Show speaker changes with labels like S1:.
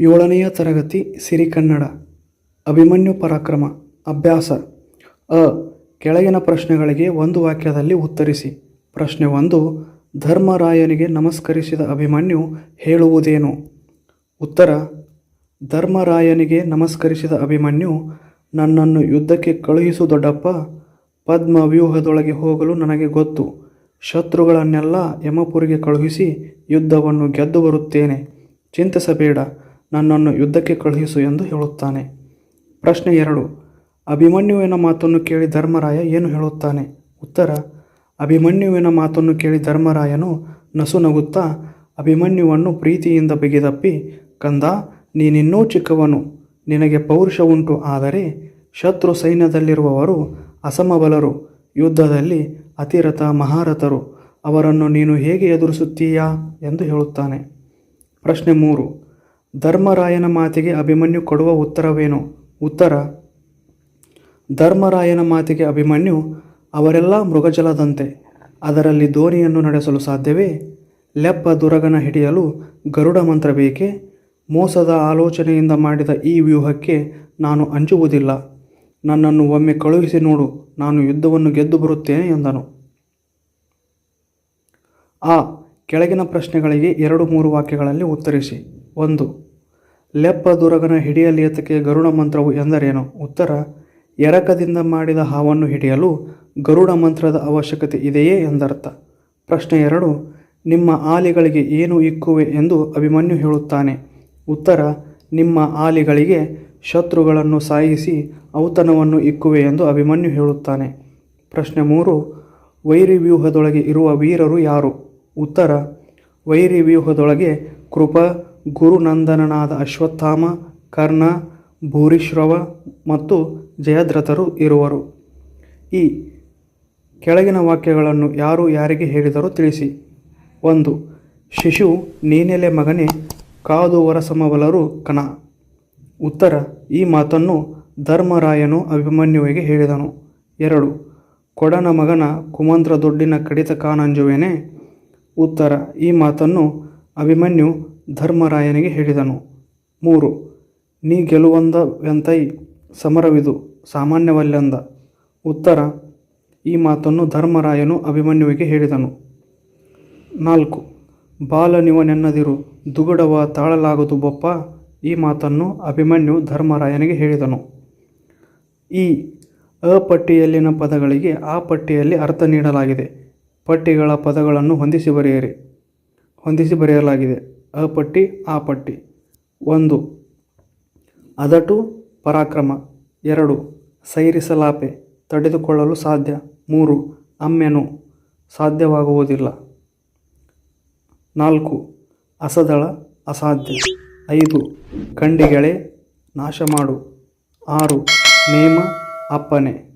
S1: ಏಳನೆಯ ತರಗತಿ ಸಿರಿಕನ್ನಡ. ಅಭಿಮನ್ಯು ಪರಾಕ್ರಮ. ಅಭ್ಯಾಸ. ಅ. ಕೆಳಗಿನ ಪ್ರಶ್ನೆಗಳಿಗೆ ಒಂದು ವಾಕ್ಯದಲ್ಲಿ ಉತ್ತರಿಸಿ. ಪ್ರಶ್ನೆ ಒಂದು. ಧರ್ಮರಾಯನಿಗೆ ನಮಸ್ಕರಿಸಿದ ಅಭಿಮನ್ಯು ಹೇಳುವುದೇನು? ಉತ್ತರ. ಧರ್ಮರಾಯನಿಗೆ ನಮಸ್ಕರಿಸಿದ ಅಭಿಮನ್ಯು, ನನ್ನನ್ನು ಯುದ್ಧಕ್ಕೆ ಕಳುಹಿಸು ದೊಡ್ಡಪ್ಪ ಪದ್ಮ ವ್ಯೂಹದೊಳಗೆ ಹೋಗಲು ನನಗೆ ಗೊತ್ತು. ಶತ್ರುಗಳನ್ನೆಲ್ಲ ಯಮಪುರಿಗೆ ಕಳುಹಿಸಿ ಯುದ್ಧವನ್ನು ಗೆದ್ದು ಬರುತ್ತೇನೆ. ಚಿಂತಿಸಬೇಡ. ನನ್ನನ್ನು ಯುದ್ಧಕ್ಕೆ ಕಳುಹಿಸು ಎಂದು ಹೇಳುತ್ತಾನೆ. ಪ್ರಶ್ನೆ ಎರಡು. ಅಭಿಮನ್ಯುವಿನ ಮಾತನ್ನು ಕೇಳಿ ಧರ್ಮರಾಯ ಏನು ಹೇಳುತ್ತಾನೆ? ಉತ್ತರ. ಅಭಿಮನ್ಯುವಿನ ಮಾತನ್ನು ಕೇಳಿ ಧರ್ಮರಾಯನು ನಸು ನಗುತ್ತಾ, ಅಭಿಮನ್ಯುವನ್ನು ಪ್ರೀತಿಯಿಂದ ಬಿಗಿದಪ್ಪಿ, ಕಂದ, ನೀನಿನ್ನೂ ಚಿಕ್ಕವನು. ನಿನಗೆ ಪೌರುಷ ಉಂಟು, ಆದರೆ ಶತ್ರು ಸೈನ್ಯದಲ್ಲಿರುವವರು ಅಸಮಬಲರು. ಯುದ್ಧದಲ್ಲಿ ಅತಿರಥ ಮಹಾರಥರು. ಅವರನ್ನು ನೀನು ಹೇಗೆ ಎದುರಿಸುತ್ತೀಯಾ ಎಂದು ಹೇಳುತ್ತಾನೆ. ಪ್ರಶ್ನೆ ಮೂರು. ಧರ್ಮರಾಯನ ಮಾತಿಗೆ ಅಭಿಮನ್ಯು ಕೊಡುವ ಉತ್ತರವೇನು? ಉತ್ತರ, ಧರ್ಮರಾಯನ ಮಾತಿಗೆ ಅಭಿಮನ್ಯು ಅವರೆಲ್ಲ ಮೃಗಜಲದಂತೆ, ಅದರಲ್ಲಿ ದೋಣಿಯನ್ನು ನಡೆಸಲು ಸಾಧ್ಯವೇ? ಲೆಪ್ಪ ದುರಗನ ಹಿಡಿಯಲು ಗರುಡ ಮಂತ್ರ ಬೇಕೆ ಮೋಸದ ಆಲೋಚನೆಯಿಂದ ಮಾಡಿದ ಈ ವ್ಯೂಹಕ್ಕೆ ನಾನು ಅಂಜುವುದಿಲ್ಲ. ನನ್ನನ್ನು ಒಮ್ಮೆ ಕಳುಹಿಸಿ ನೋಡು, ನಾನು ಯುದ್ಧವನ್ನು ಗೆದ್ದು ಬರುತ್ತೇನೆ ಎಂದನು. ಆ ಕೆಳಗಿನ ಪ್ರಶ್ನೆಗಳಿಗೆ ಎರಡು ಮೂರು ವಾಕ್ಯಗಳಲ್ಲಿ ಉತ್ತರಿಸಿ. ಒಂದು. ಲೆಪ್ಪ ದುರಗನ ಹಿಡಿಯಲೇತಕ್ಕೆ ಗರುಡ ಮಂತ್ರವು ಎಂದರೇನು? ಉತ್ತರ, ಎರಕದಿಂದ ಮಾಡಿದ ಹಾವನ್ನು ಹಿಡಿಯಲು ಗರುಡ ಮಂತ್ರದ ಅವಶ್ಯಕತೆ ಇದೆಯೇ ಎಂದರ್ಥ. ಪ್ರಶ್ನೆ ಎರಡು, ನಿಮ್ಮ ಆಲಿಗಳಿಗೆ ಏನು ಇಕ್ಕುವೆ ಎಂದು ಅಭಿಮನ್ಯು ಹೇಳುತ್ತಾನೆ. ಉತ್ತರ, ನಿಮ್ಮ ಆಲಿಗಳಿಗೆ ಶತ್ರುಗಳನ್ನು ಸಾಯಿಸಿ ಔತಣವನ್ನು ಇಕ್ಕುವೆ ಎಂದು ಅಭಿಮನ್ಯು ಹೇಳುತ್ತಾನೆ. ಪ್ರಶ್ನೆ ಮೂರು ವೈರಿ ವ್ಯೂಹದೊಳಗೆ ಇರುವ ವೀರರು ಯಾರು? ಉತ್ತರ ವೈರಿ ವ್ಯೂಹದೊಳಗೆ ಕೃಪ ಗುರುನಂದನನಾದ ಅಶ್ವತ್ಥಾಮ, ಕರ್ಣ, ಭೂರಿಶ್ರವ ಮತ್ತು ಜಯದ್ರಥರು ಇರುವರು. ಈ ಕೆಳಗಿನ ವಾಕ್ಯಗಳನ್ನು ಯಾರು ಯಾರಿಗೆ ಹೇಳಿದರೂ ತಿಳಿಸಿ. ಒಂದು, ಶಿಶು ನೀನೆಲೆ ಮಗನೇ, ಕಾದು ವರಸಮವಲರು ಕಣ. ಉತ್ತರ, ಈ ಮಾತನ್ನು ಧರ್ಮರಾಯನು ಅಭಿಮನ್ಯುವಿಗೆ ಹೇಳಿದನು. ಎರಡು, ಕೊಡನ ಮಗನ ಕುಮಂತ್ರ ದೊಡ್ಡಿನ ಕಡಿತ ಕಾನಂಜುವೇನೆ. ಉತ್ತರ, ಈ ಮಾತನ್ನು ಅಭಿಮನ್ಯು ಧರ್ಮರಾಯನಿಗೆ ಹೇಳಿದನು, ಮೂರು, ನೀ ಗೆಲುವಂದವೆಂತೈ ಸಮರವಿದು, ಸಾಮಾನ್ಯವಲ್ಲೆಂದ. ಉತ್ತರ, ಈ ಮಾತನ್ನು ಧರ್ಮರಾಯನು ಅಭಿಮನ್ಯುವಿಗೆ ಹೇಳಿದನು. ನಾಲ್ಕು, ಬಾಲನಿವನೆನ್ನದಿರು, ದುಗುಡವ ತಾಳಲಾಗದು ಬೊಪ್ಪ, ಈ ಮಾತನ್ನು ಅಭಿಮನ್ಯು ಧರ್ಮರಾಯನಿಗೆ ಹೇಳಿದನು. ಈ ಅ ಪಟ್ಟಿಯಲ್ಲಿನ ಪದಗಳಿಗೆ ಆ ಪಟ್ಟಿಯಲ್ಲಿ ಅರ್ಥ ನೀಡಲಾಗಿದೆ. ಪಟ್ಟಿಗಳ ಪದಗಳನ್ನು ಹೊಂದಿಸಿ ಬರೆಯಿರಿ, ಹೊಂದಿಸಿ ಬರೆಯಲಾಗಿದೆ. ಅ ಪಟ್ಟಿ, ಆ ಪಟ್ಟಿ. ಒಂದು, ಅದಟು ಪರಾಕ್ರಮ. ಎರಡು, ಸೈರಿಸಲಾಪೆ, ತಡೆದುಕೊಳ್ಳಲು ಸಾಧ್ಯ. ಮೂರು, ಅಮ್ಮೆನು, ಸಾಧ್ಯವಾಗುವುದಿಲ್ಲ. ನಾಲ್ಕು, ಅಸದಳ, ಅಸಾಧ್ಯ. ಐದು ಕಂಡಿಗೆಳೆ ನಾಶ ಮಾಡು ಆರು, ನೇಮ, ಅಪ್ಪನೆ.